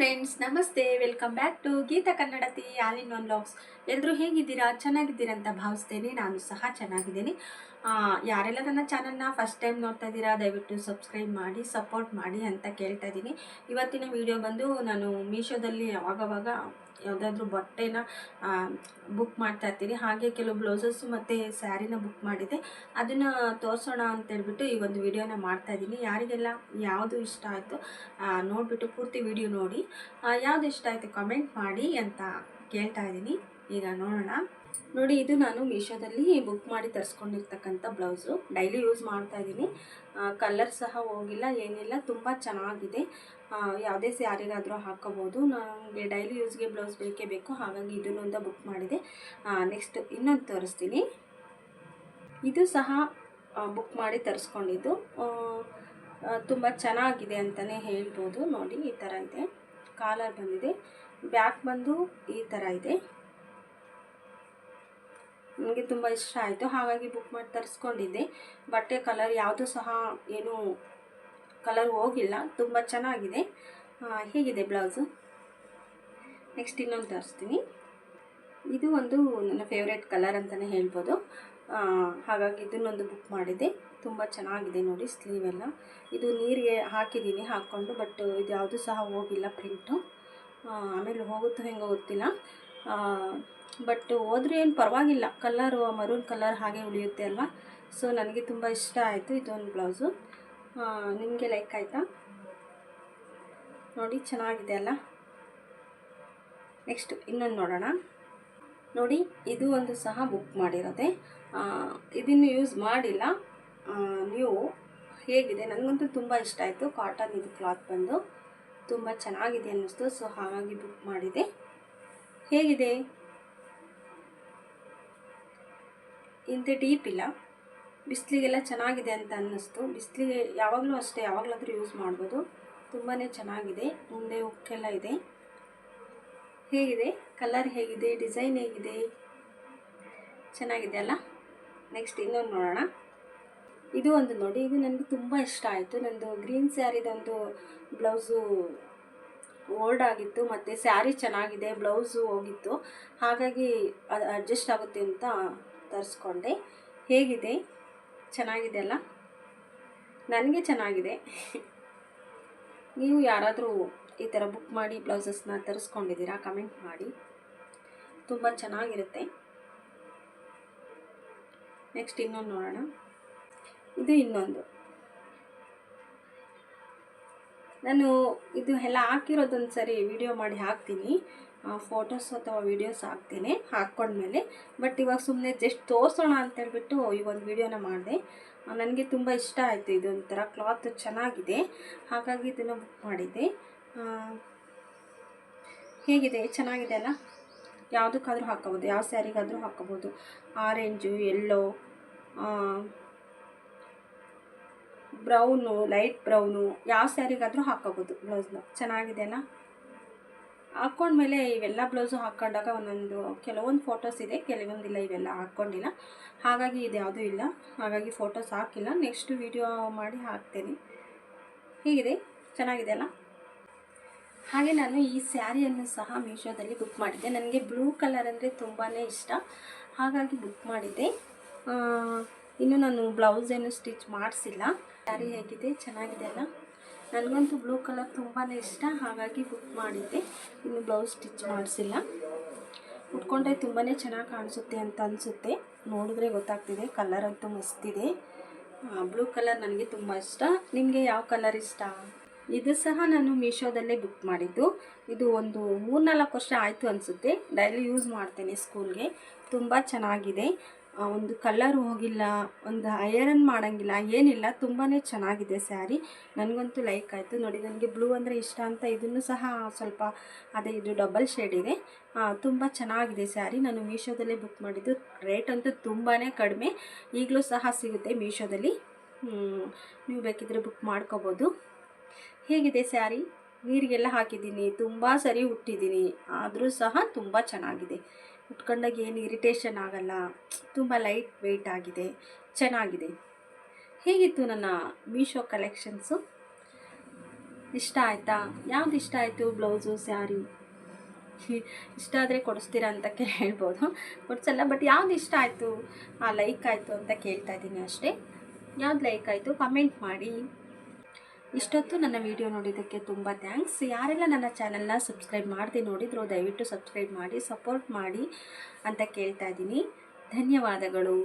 Friends ನಮಸ್ತೆ. Welcome back to Geetha Kannadathi all in one logs ಎಲ್ಲರೂ ಹೇಗಿದ್ದೀರಾ? ಚೆನ್ನಾಗಿದ್ದೀರಾ ಅಂತ ಭಾವಿಸ್ತೇನೆ. ನಾನು ಸಹ ಚೆನ್ನಾಗಿದ್ದೀನಿ. ಯಾರೆಲ್ಲ ನನ್ನ ಚಾನಲ್ನ ಫಸ್ಟ್ ಟೈಮ್ ನೋಡ್ತಾ ಇದ್ದೀರಾ, ದಯವಿಟ್ಟು ಸಬ್ಸ್ಕ್ರೈಬ್ ಮಾಡಿ ಸಪೋರ್ಟ್ ಮಾಡಿ ಅಂತ ಕೇಳ್ತಾ ಇದ್ದೀನಿ. ಇವತ್ತಿನ ವಿಡಿಯೋ ಬಂದು ನಾನು ಮೀಶೋದಲ್ಲಿ ಅವಾಗವಾಗ ಯಾವುದಾದ್ರೂ ಬಟ್ಟೆನ ಬುಕ್ ಮಾಡ್ತಾ ಇರ್ತೀನಿ. ಹಾಗೆ ಕೆಲವು ಬ್ಲೌಸಸ್ಸು ಮತ್ತು ಸ್ಯಾರಿನ ಬುಕ್ ಮಾಡಿದೆ. ಅದನ್ನು ತೋರಿಸೋಣ ಅಂತೇಳ್ಬಿಟ್ಟು ಈ ಒಂದು ವಿಡಿಯೋನ ಮಾಡ್ತಾ ಇದ್ದೀನಿ. ಯಾರಿಗೆಲ್ಲ ಯಾವುದು ಇಷ್ಟ ಆಯಿತು ನೋಡಿಬಿಟ್ಟು ಪೂರ್ತಿ ವಿಡಿಯೋ ನೋಡಿ. ಯಾವ್ದು ಇಷ್ಟ ಆಯಿತು ಕಮೆಂಟ್ ಮಾಡಿ ಅಂತ ಕೇಳ್ತಾ ಇದ್ದೀನಿ. ಈಗ ನೋಡೋಣ. ನೋಡಿ, ಇದು ನಾನು ಮೀಶೋದಲ್ಲಿ ಬುಕ್ ಮಾಡಿ ತರಿಸ್ಕೊಂಡಿರ್ತಕ್ಕಂಥ ಬ್ಲೌಸು. ಡೈಲಿ ಯೂಸ್ ಮಾಡ್ತಾ ಇದ್ದೀನಿ. ಕಲರ್ ಸಹ ಹೋಗಿಲ್ಲ, ಏನಿಲ್ಲ, ತುಂಬ ಚೆನ್ನಾಗಿದೆ. ಯಾವುದೇ ಸ್ಯಾರಿಗಾದರೂ ಹಾಕೋಬೋದು. ನನಗೆ ಡೈಲಿ ಯೂಸ್ಗೆ ಬ್ಲೌಸ್ ಬೇಕೇ ಬೇಕು. ಹಾಗಾಗಿ ಇದನ್ನೊಂದು ಬುಕ್ ಮಾಡಿದೆ. ನೆಕ್ಸ್ಟ್ ಇನ್ನೊಂದು ತೋರಿಸ್ತೀನಿ. ಇದು ಸಹ ಬುಕ್ ಮಾಡಿ ತರಿಸ್ಕೊಂಡಿದ್ದು. ತುಂಬ ಚೆನ್ನಾಗಿದೆ ಅಂತಲೇ ಹೇಳ್ಬೋದು. ನೋಡಿ, ಈ ಥರ ಇದೆ. ಕಾಲರ್ ಬಂದಿದೆ. ಬ್ಯಾಕ್ ಬಂದು ಈ ಥರ ಇದೆ. ನನಗೆ ತುಂಬ ಇಷ್ಟ ಆಯಿತು. ಹಾಗಾಗಿ ಬುಕ್ ಮಾಡಿ ತರಿಸ್ಕೊಂಡಿದ್ದೆ. ಬಟ್ಟೆ ಕಲರ್ ಯಾವುದು ಸಹ ಏನು ಕಲರ್ ಹೋಗಿಲ್ಲ. ತುಂಬ ಚೆನ್ನಾಗಿದೆ. ಹೇಗಿದೆ ಬ್ಲೌಸು ನೆಕ್ಸ್ಟ್ ಇನ್ನೊಂದು ತರಿಸ್ತೀನಿ. ಇದು ಒಂದು ನನ್ನ ಫೇವ್ರೇಟ್ ಕಲರ್ ಅಂತಲೇ ಹೇಳ್ಬೋದು. ಹಾಗಾಗಿ ಇದನ್ನೊಂದು ಬುಕ್ ಮಾಡಿದೆ ತುಂಬ ಚೆನ್ನಾಗಿದೆ ನೋಡಿ ಸ್ಲೀವ್ ಎಲ್ಲ. ಇದು ನೀರಿಗೆ ಹಾಕಿದ್ದೀನಿ, ಹಾಕ್ಕೊಂಡು ಬಟ್ ಇದು ಯಾವುದು ಸಹ ಹೋಗಿಲ್ಲ ಪ್ರಿಂಟು ಆಮೇಲೆ ಹೋಗುತ್ತೋ ಹೆಂಗೋ ಗೊತ್ತಿಲ್ಲ. ಬಟ್ ಹೋದ್ರೂ ಏನು ಪರವಾಗಿಲ್ಲ. ಕಲರು ಮರೂನ್ ಕಲರ್ ಹಾಗೆ ಉಳಿಯುತ್ತೆ ಅಲ್ವಾ? ಸೊ ನನಗೆ ತುಂಬ ಇಷ್ಟ ಆಯಿತು ಇದೊಂದು ಬ್ಲೌಸು. ನಿಮಗೆ ಲೈಕ್ ಆಯಿತಾ? ನೋಡಿ, ಚೆನ್ನಾಗಿದೆ ಅಲ್ಲ? ನೆಕ್ಸ್ಟ್ ಇನ್ನೊಂದು ನೋಡೋಣ. ನೋಡಿ, ಇದು ಒಂದು ಸಹ ಬುಕ್ ಮಾಡಿರೋದೆ. ಇದನ್ನು ಯೂಸ್ ಮಾಡಿಲ್ಲ. ನೀವು ಹೇಗಿದೆ? ನನಗಂತೂ ತುಂಬ ಇಷ್ಟ ಆಯಿತು. ಕಾಟನ್ ಇದು ಕ್ಲಾತ್ ಬಂದು. ತುಂಬ ಚೆನ್ನಾಗಿದೆ ಅನ್ನಿಸ್ತು. ಸೊ ಹಾಗಾಗಿ ಬುಕ್ ಮಾಡಿದೆ. ಹೇಗಿದೆ? ಇಂಥ ಡೀಪ್ ಇಲ್ಲ. ಬಿಸಿಲಿಗೆಲ್ಲ ಚೆನ್ನಾಗಿದೆ ಅಂತ ಅನ್ನಿಸ್ತು. ಬಿಸಿಲಿಗೆ ಯಾವಾಗಲೂ ಅಷ್ಟೇ, ಯಾವಾಗಲಾದರೂ ಯೂಸ್ ಮಾಡ್ಬೋದು. ತುಂಬಾ ಚೆನ್ನಾಗಿದೆ. ಮುಂದೆ ಉಕ್ಕೆಲ್ಲ ಇದೆ. ಹೇಗಿದೆ? ಕಲರ್ ಹೇಗಿದೆ? ಡಿಸೈನ್ ಹೇಗಿದೆ? ಚೆನ್ನಾಗಿದೆ ಅಲ್ಲ? ನೆಕ್ಸ್ಟ್ ಇನ್ನೊಂದು ನೋಡೋಣ. ಇದು ಒಂದು ನೋಡಿ. ಇದು ನನಗೆ ತುಂಬ ಇಷ್ಟ ಆಯಿತು. ನಂದು ಗ್ರೀನ್ ಸ್ಯಾರಿದೊಂದು ಬ್ಲೌಸು ಓಲ್ಡ್ ಆಗಿತ್ತು. ಮತ್ತು ಸ್ಯಾರಿ ಚೆನ್ನಾಗಿದೆ, ಬ್ಲೌಸು ಹೋಗಿತ್ತು. ಹಾಗಾಗಿ ಅದು ಅಡ್ಜಸ್ಟ್ ಆಗುತ್ತೆ ಅಂತ ತರಿಸ್ಕೊಂಡೆ. ಹೇಗಿದೆ? ಚೆನ್ನಾಗಿದೆ ಅಲ್ಲ ನನಗೆ ಚೆನ್ನಾಗಿದೆ. ನೀವು ಯಾರಾದರೂ ಈ ಥರ ಬುಕ್ ಮಾಡಿ ಬ್ಲೌಸಸ್ನ ತರಿಸ್ಕೊಂಡಿದ್ದೀರಾ? ಕಮೆಂಟ್ ಮಾಡಿ. ತುಂಬ ಚೆನ್ನಾಗಿರುತ್ತೆ. ನೆಕ್ಸ್ಟ್ ಇನ್ನೊಂದು ನೋಡೋಣ. ಇದು ಇನ್ನೊಂದು. ನಾನು ಇದು ಎಲ್ಲ ಹಾಕಿರೋದೊಂದು ಸರಿ ವಿಡಿಯೋ ಮಾಡಿ ಹಾಕ್ತೀನಿ. ಫೋಟೋಸ್ ಅಥವಾ ವೀಡಿಯೋಸ್ ಹಾಕ್ತೀನಿ. ಹಾಕ್ಕೊಂಡ್ಮೇಲೆ ಬಟ್ ಇವಾಗ ಸುಮ್ಮನೆ ಜಸ್ಟ್ ತೋರಿಸೋಣ ಅಂತೇಳ್ಬಿಟ್ಟು ಈ ಒಂದು ವಿಡಿಯೋನ ಮಾಡಿದೆ. ನನಗೆ ತುಂಬ ಇಷ್ಟ ಆಯಿತು ಇದೊಂಥರ ಕ್ಲಾತ್ ಚೆನ್ನಾಗಿದೆ. ಹಾಗಾಗಿ ಇದನ್ನು ಬುಕ್ ಮಾಡಿದ್ದೆ. ಹೇಗಿದೆ? ಚೆನ್ನಾಗಿದೆ ಅಲ್ಲ? ಯಾವುದಕ್ಕಾದರೂ ಹಾಕೋಬೋದು ಯಾವ ಸ್ಯಾರಿಗಾದರೂ ಹಾಕೋಬೋದು orange yellow brown, light brown, ಯಾವ ಸ್ಯಾರಿಗಾದರೂ ಹಾಕೋಬೋದು ಬ್ಲೌಸ್ನ. ಚೆನ್ನಾಗಿದೆ ಅಲ್ಲ ಹಾಕ್ಕೊಂಡ್ಮೇಲೆ ಇವೆಲ್ಲ ಬ್ಲೌಸು ಹಾಕ್ಕೊಂಡಾಗ ಒಂದೊಂದು ಕೆಲವೊಂದು ಫೋಟೋಸ್ ಇದೆ, ಕೆಲವೊಂದಿಲ್ಲ ಇವೆಲ್ಲ ಹಾಕ್ಕೊಂಡಿಲ್ಲ. ಹಾಗಾಗಿ ಇದು ಯಾವುದೂ ಇಲ್ಲ. ಹಾಗಾಗಿ ಫೋಟೋಸ್ ಹಾಕಿಲ್ಲ. ನೆಕ್ಸ್ಟ್ ವಿಡಿಯೋ ಮಾಡಿ ಹಾಕ್ತೇನೆ. ಹೀಗಿದೆ? ಚೆನ್ನಾಗಿದೆ ಅಲ್ಲ? ಹಾಗೆ ನಾನು ಈ ಸ್ಯಾರಿಯನ್ನು ಸಹ ಮೀಶೋದಲ್ಲಿ ಬುಕ್ ಮಾಡಿದ್ದೆ. ನನಗೆ ಬ್ಲೂ ಕಲರ್ ಅಂದರೆ ತುಂಬಾ ಇಷ್ಟ. ಹಾಗಾಗಿ ಬುಕ್ ಮಾಡಿದ್ದೆ. ಇನ್ನು ನಾನು ಬ್ಲೌಸ್ ಏನು ಸ್ಟಿಚ್ ಮಾಡಿಸಿಲ್ಲ. ಸ್ಯಾರಿ ಹೇಗಿದೆ, ಚೆನ್ನಾಗಿದೆ ಅಲ್ಲ? ನನಗಂತೂ ಬ್ಲೂ ಕಲರ್ ತುಂಬಾ ಇಷ್ಟ, ಹಾಗಾಗಿ ಬುಕ್ ಮಾಡಿದ್ದೆ. ಇನ್ನು ಬ್ಲೌಸ್ ಸ್ಟಿಚ್ ಮಾಡಿಸಿಲ್ಲ. ಉಟ್ಕೊಂಡ್ರೆ ತುಂಬಾ ಚೆನ್ನಾಗಿ ಕಾಣಿಸುತ್ತೆ ಅಂತ ಅನಿಸುತ್ತೆ. ನೋಡಿದ್ರೆ ಗೊತ್ತಾಗ್ತಿದೆ, ಕಲರ್ ಅಂತೂ ಮಸ್ತಿದೆ ಬ್ಲೂ ಕಲರ್ ನನಗೆ ತುಂಬ ಇಷ್ಟ. ನಿಮಗೆ ಯಾವ ಕಲರ್ ಇಷ್ಟ? ಇದು ಸಹ ನಾನು ಮೀಶೋದಲ್ಲೇ ಬುಕ್ ಮಾಡಿದ್ದು. ಇದು ಒಂದು ಮೂರ್ನಾಲ್ಕು ವರ್ಷ ಆಯಿತು ಅನಿಸುತ್ತೆ. ಡೈಲಿ ಯೂಸ್ ಮಾಡ್ತೇನೆ ಸ್ಕೂಲ್ಗೆ ತುಂಬ ಚೆನ್ನಾಗಿದೆ. ಒಂದು ಕಲರ್ ಹೋಗಿಲ್ಲ, ಒಂದು ಐರನ್ ಮಾಡೋಂಗಿಲ್ಲ, ಏನಿಲ್ಲ ತುಂಬಾ ಚೆನ್ನಾಗಿದೆ ಸ್ಯಾರಿ. ನನಗಂತೂ ಲೈಕ್ ಆಯಿತು. ನೋಡಿ, ನನಗೆ ಬ್ಲೂ ಅಂದರೆ ಇಷ್ಟ ಅಂತ ಇದನ್ನು ಸಹ ಸ್ವಲ್ಪ ಅದೇ ಇದು ಡಬಲ್ ಶೇಡ್ ಇದೆ. ತುಂಬ ಚೆನ್ನಾಗಿದೆ ಸ್ಯಾರಿ. ನಾನು ಮೀಶೋದಲ್ಲೇ ಬುಕ್ ಮಾಡಿದ್ದು. ರೇಟ್ ಅಂತೂ ತುಂಬಾ ಕಡಿಮೆ. ಈಗಲೂ ಸಹ ಸಿಗುತ್ತೆ ಮೀಶೋದಲ್ಲಿ. ನೀವು ಬೇಕಿದ್ರೆ ಬುಕ್ ಮಾಡ್ಕೋಬೋದು. ಹೇಗಿದೆ ಸ್ಯಾರಿ? ನೀರಿಗೆಲ್ಲ ಹಾಕಿದ್ದೀನಿ. ತುಂಬ ಸರಿ ಹುಟ್ಟಿದ್ದೀನಿ ಆದರೂ ಸಹ ತುಂಬ ಚೆನ್ನಾಗಿದೆ. ಉಟ್ಕೊಂಡಾಗ ಏನು ಇರಿಟೇಷನ್ ಆಗಲ್ಲ. ತುಂಬ ಲೈಟ್ ವೆಯ್ಟ್ ಆಗಿದೆ. ಚೆನ್ನಾಗಿದೆ. ಹೇಗಿತ್ತು ನನ್ನ ಮೀಶೋ ಕಲೆಕ್ಷನ್ಸು ಇಷ್ಟ ಆಯಿತಾ? ಯಾವ್ದು ಇಷ್ಟ ಆಯಿತು? ಬ್ಲೌಸು ಸ್ಯಾರಿ ಇಷ್ಟ ಆದರೆ ಕೊಡಿಸ್ತೀರಾ ಅಂತ ಹೇಳ್ಬೋದು ಕೊಡ್ಸಲ್ಲ ಬಟ್ ಯಾವ್ದು ಇಷ್ಟ ಆಯಿತು? ಲೈಕ್ ಆಯಿತು ಅಂತ ಕೇಳ್ತಾ ಇದ್ದೀನಿ ಅಷ್ಟೇ. ಯಾವ್ದು ಲೈಕ್ ಆಯಿತು? ಕಮೆಂಟ್ ಮಾಡಿ. ಇಷ್ಟೊತ್ತು ನನ್ನ ವಿಡಿಯೋ ನೋಡಿದ್ದಕ್ಕೆ ತುಂಬ ಥ್ಯಾಂಕ್ಸ್. ಯಾರೆಲ್ಲ ನನ್ನ ಚಾನಲ್ನ ಸಬ್ಸ್ಕ್ರೈಬ್ ಮಾಡದೆ ನೋಡಿದ್ರು ದಯವಿಟ್ಟು ಸಬ್ಸ್ಕ್ರೈಬ್ ಮಾಡಿ, ಸಪೋರ್ಟ್ ಮಾಡಿ ಅಂತ ಕೇಳ್ತಾ ಇದ್ದೀನಿ. ಧನ್ಯವಾದಗಳು.